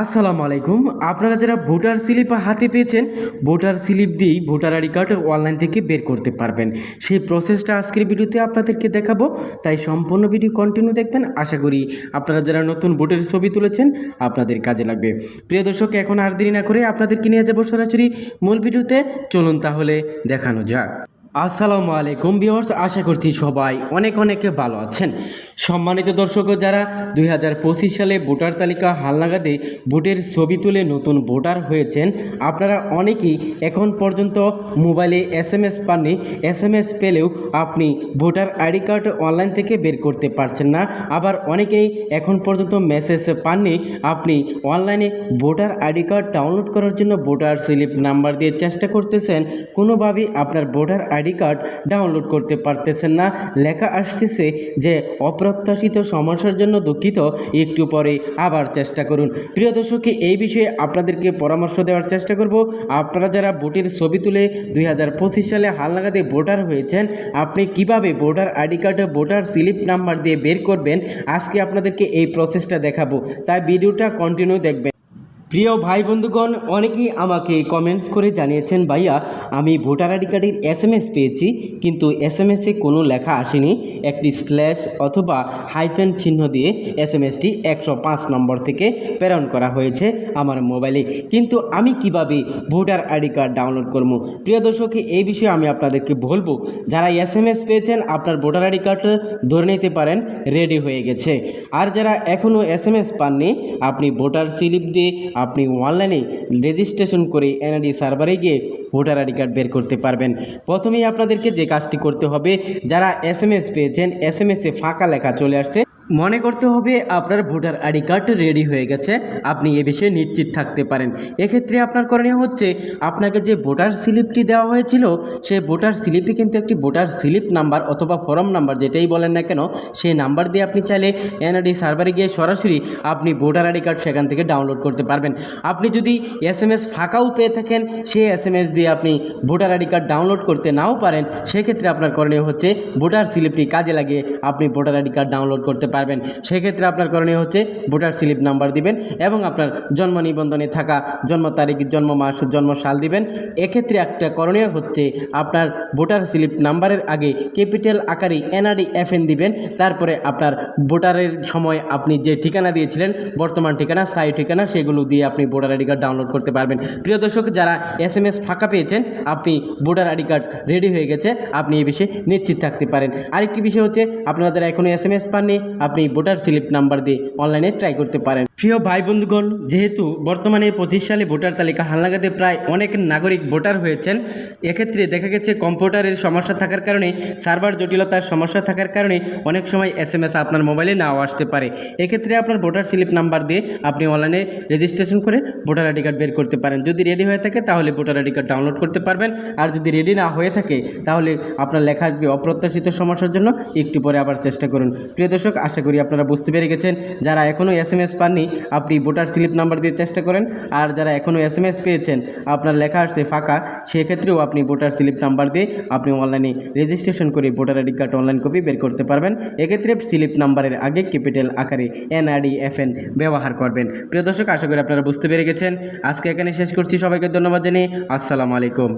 আসসালামু আলাইকুম। আপনারা যারা ভোটার স্লিপ হাতে পেয়েছেন, ভোটার স্লিপ দিয়েই ভোটার আইডি কার্ড অনলাইন থেকে বের করতে পারবেন। সেই প্রসেসটা আজকের ভিডিওতে আপনাদেরকে দেখাবো, তাই সম্পূর্ণ ভিডিও কন্টিনিউ দেখবেন। আশা করি আপনারা যারা নতুন ভোটের ছবি তুলেছেন, আপনাদের কাজে লাগবে। প্রিয় দর্শক, এখন আর দেরি না করে আপনাদেরকে নিয়ে যাব সরাসরি মূল ভিডিওতে। চলুন তাহলে দেখানো যাক। আসসালামু আলাইকুম ভিউয়ার্স, আশা করছি সবাই অনেক অনেক ভালো আছেন। সম্মানিত দর্শক যারা দুই হাজার পঁচিশ সালে ভোটার তালিকা হালনাগাদে ভোটের ছবি তুলে নতুন ভোটার হয়েছেন, আপনারা অনেকেই এখন পর্যন্ত মোবাইলে এস এম এস পাননি। এস এম এস পেলেও আপনি ভোটার আইডি কার্ড অনলাইন থেকে বের করতে পারছেন না। আবার অনেকেই এখন পর্যন্ত মেসেজ পাননি। আপনি অনলাইনে ভোটার আইডি কার্ড ডাউনলোড করার জন্য ভোটার স্লিপ নাম্বার দিয়ে চেষ্টা করতেছেন। কোনোভাবেই আপনার ভোটার আইডি কার্ড ডাউনলোড করতে পারতেছেন না। লেখা আসতেছে যে, অপ্রত্যাশিত সমস্যার জন্য দুঃখিত। একটু পরে আবার চেষ্টা করুন। প্রিয় দর্শককে এই বিষয়ে আপনাদেরকে পরামর্শ দেওয়ার চেষ্টা করব। আপনারা যারা ভোটের ছবি তুলে দুই হাজার পঁচিশ সালে হালনাগাদে ভোটার হয়েছেন, আপনি কীভাবে ভোটার আইডি কার্ডে, ভোটার স্লিপ নাম্বার দিয়ে বের করবেন? আজকে আপনাদেরকে এই প্রসেসটা দেখাবো। তাই ভিডিওটা কন্টিনিউ দেখবেন। প্রিয় ভাই বন্ধুগণ, অনেকেই আমাকে কমেন্টস করে জানিয়েছেন, ভাইয়া, আমি ভোটার আইডি কার্ডের এস এম এস পেয়েছি, কিন্তু এস এম এসে কোনো লেখা আসেনি। একটি স্ল্যাশ অথবা হাইফেন চিহ্ন দিয়ে এস এম এসটি একশো পাঁচ নম্বর থেকে প্রেরণ করা হয়েছে আমার মোবাইলে কিন্তু আমি কীভাবে ভোটার আইডি কার্ড ডাউনলোড করব? প্রিয় দর্শক, এই বিষয়ে আমি আপনাদেরকে বলব, যারা এস এম এস পেয়েছেন, আপনার ভোটার আইডি কার্ড ধরে নিতে পারেন রেডি হয়ে গেছে। আর যারা এখনও এস এম এস পাননি, আপনি ভোটার স্লিপ দিয়ে আপনি অনলাইনে রেজিস্ট্রেশন করে এনআইডি সার্ভারে গিয়ে ভোটার আইডি কার্ড বের করতে পারবেন। প্রথমেই আপনাদেরকে যে কাজটি করতে হবে, যারা এস এম এস পেয়েছেন এস এম এসে ফাঁকা লেখা চলে আসছে। মনে করতে হবে আপনার ভোটার আইডি কার্ড রেডি হয়ে গেছে, আপনি এ বিষয়ে নিশ্চিত থাকতে পারেন। এক্ষেত্রে আপনার করণীয় হচ্ছে, আপনাকে যে ভোটার স্লিপটি দেওয়া হয়েছিল, সে ভোটার স্লিপে কিন্তু একটি ভোটার স্লিপ নাম্বার অথবা ফর্ম নাম্বার যেটাই বলেন না কেন সেই নাম্বার দিয়ে আপনি চাইলে এনআইডি সার্ভারে গিয়ে সরাসরি আপনি ভোটার আইডি কার্ড সেখান থেকে ডাউনলোড করতে পারবেন। আপনি যদি এস এম এস ফাঁকাও পেয়ে থাকেন সেই এস এম এস দিয়ে আপনি ভোটার আইডি কার্ড ডাউনলোড করতে নাও পারেন, সেক্ষেত্রে আপনার করণীয় হচ্ছে, ভোটার স্লিপটি কাজে লাগিয়ে আপনি ভোটার আইডি কার্ড ডাউনলোড করতে পারবেন। সেক্ষেত্রে আপনার করণীয় হচ্ছে ভোটার স্লিপ নাম্বার দিবেন এবং আপনার জন্ম নিবন্ধনে থাকা জন্ম তারিখ, জন্ম মাস, জন্ম সাল দিবেন। এক্ষেত্রে একটা করণীয় হচ্ছে আপনার ভোটার স্লিপ নাম্বারের আগে ক্যাপিটাল আকারে এনআরডি, এফএন দিবেন। তারপরে আপনার ভোটারের সময় আপনি যে ঠিকানা দিয়েছিলেন, বর্তমান ঠিকানা, স্থায়ী ঠিকানা, সেগুলো দিয়ে আপনি ভোটার আইডি কার্ড ডাউনলোড করতে পারবেন। প্রিয় দর্শক, যারা এস এম এস ফাঁকা পেয়েছেন, আপনি ভোটার আইডি কার্ড রেডি হয়ে গেছে, আপনি এই বিষয়ে নিশ্চিত থাকতে পারেন। আরেকটি বিষয় হচ্ছে, আপনারা যারা এখনও এস এম এস পাননি আপনি ভোটার স্লিপ নাম্বার দিয়ে অনলাইনে ট্রাই করতে পারেন। প্রিয় ভাই বন্ধুগণ, যেহেতু বর্তমানে পঁচিশ সালে ভোটার তালিকা হালনাগাদে প্রায় অনেক নাগরিক ভোটার হয়েছেন, এক্ষেত্রে দেখা গেছে কম্পিউটারের সমস্যা থাকার কারণে, সার্ভার জটিলতার সমস্যা থাকার কারণে অনেক সময় এস এম এস আপনার মোবাইলে নাও আসতে পারে। এক্ষেত্রে আপনার ভোটার স্লিপ নাম্বার দিয়ে আপনি অনলাইনে রেজিস্ট্রেশন করে ভোটার আইডি কার্ড বের করতে পারেন। যদি রেডি হয়ে থাকে, তাহলে ভোটার আইডি কার্ড ডাউনলোড করতে পারবেন। আর যদি রেডি না হয়ে থাকে, তাহলে আপনার লেখা আসবে অপ্রত্যাশিত সমস্যার জন্য। একটু পরে আবার চেষ্টা করুন। প্রিয় দর্শক আশা করি আপনারা বুঝতে পেরে গেছেন। যারা এখনও এস এম এস পাননি, আপনি ভোটার স্লিপ নাম্বার দিয়ে চেষ্টা করেন। আর যারা এখনও এস এম এস পেয়েছেন, আপনার লেখা আসছে ফাঁকা, সেক্ষেত্রেও আপনি ভোটার স্লিপ নাম্বার দিয়ে আপনি অনলাইনে রেজিস্ট্রেশন করে voter ID card online copy বের করতে পারবেন। এক্ষেত্রে স্লিপ নাম্বারের আগে ক্যাপিটাল আকারে এনআরডি এফএন ব্যবহার করবেন। প্রিয় দর্শক, আশা করি আপনারা বুঝতে পেরে গেছেন। আজকে এখানে শেষ করছি। সবাইকে ধন্যবাদ জানিয়ে আসসালামু আলাইকুম।